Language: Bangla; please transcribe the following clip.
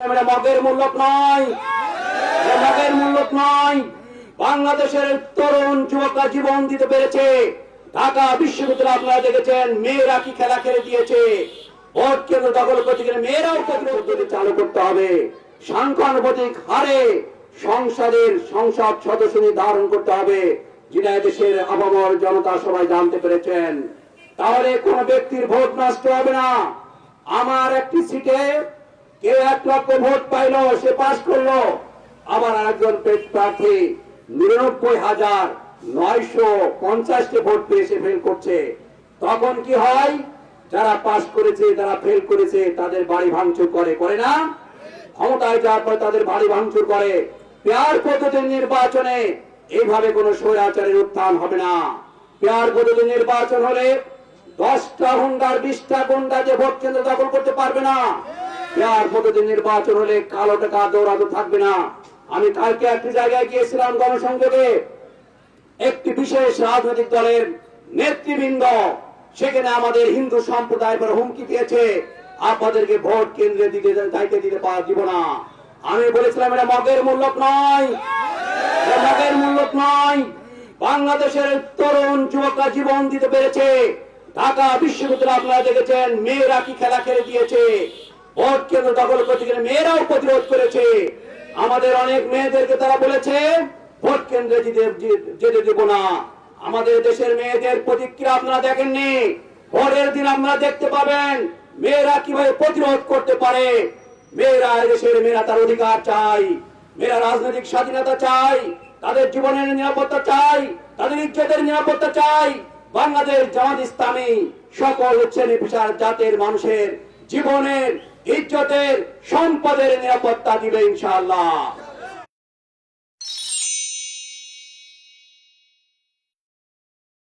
মগের মূল্য নয়। মগের মূল্য নয়। বাংলাদেশের তরুণ যুবকরা জীবন দিতে পেরেছে। ঢাকা বিশ্ববিদ্যালয় আপনারা দেখেছেন, মেয়েরা কি খেলা খেলে দিয়েছে। ভোট কেন্দ্র দখল করতে গেলে মেয়েরাও চালু করতে হবে। হারে সংসদের সংসদ করতে হবে। দেশের আবহাওয়ার জনতা সবাই জানতে পেরেছেন। তাহলে কোন ব্যক্তির ভোট নষ্ট হবে না। আমার একটি সিটে কেউ এক লক্ষ ভোট পাইলো, সে পাশ করল। আবার আরেকজন প্রার্থী নিরানব্বই হাজার নয়শো পঞ্চাশটি ভোট পেয়ে সে ফেল করছে। তখন কি হয়? যারা পাশ করেছে, যারা ফেল করেছে, তাদের বাড়ি ভাঙচুর করে করে না? ক্ষমতায় যাওয়ার পর তাদের বাড়ি ভাঙচুর করে। পেয়ার পদ্ধতির নির্বাচনে এইভাবে কোনো স্বৈরাচারের উত্থান হবে না। পেয়ার পদ্ধতির নির্বাচন হলে দশটা হুন্ডার বিশটা গুন্ডা যে ভোট কেন্দ্র দখল করতে পারবে না। পেয়ার পদ্ধতির নির্বাচন হলে কালো টাকা দৌড়াতে থাকবে না। আমি কালকে একটি জায়গায় গিয়েছিলাম গণসংযোগে। একটি বিশেষ রাজনৈতিক দলের নেতৃবৃন্দ, সেখানে আমাদের হিন্দু সম্প্রদায় পর হুমকি দিয়েছে। আপনাদেরকে ভোট কেন্দ্রে দিতে যাইতে দিতে পারা দিব না। আমি বলেছিলাম, এটা মগের মূল্য নয়। মগের মূল্য নয়। বাংলাদেশের তরুণ যুবকরা জীবন দিতে পেরেছে। ঢাকা বিশ্ববিদ্যালয় আপনারা দেখেছেন, মেয়েরা কি খেলা খেলে দিয়েছে? ভোট কেন্দ্র দখল করতে গেলে মেয়েরাও প্রতিরোধ করেছে। আমাদের অনেক মেয়েদেরকে তারা বলেছে, ভোট কেন্দ্রে যেতে না। আমাদের দেশের মেয়েদের প্রতিক্রিয়া আপনারা দেখেননি। দিন আপনারা দেখতে পাবেন, মেয়েরা কীভাবে প্রতিরোধ করতে পারে। মেয়েরা দেশের মেয়েরা তার অধিকার চাই মেয়েরা রাজনৈতিক স্বাধীনতা চাই তাদের জীবনের নিরাপত্তা চাই তাদের ইজ্জতের নিরাপত্তা চাই বাংলাদেশ জামাত ইসলামী সকল শ্রেণি পেশার জাতের মানুষের জীবনের ইজ্জতের সম্পদের নিরাপত্তা দিবে ইনশাআল্লাহ।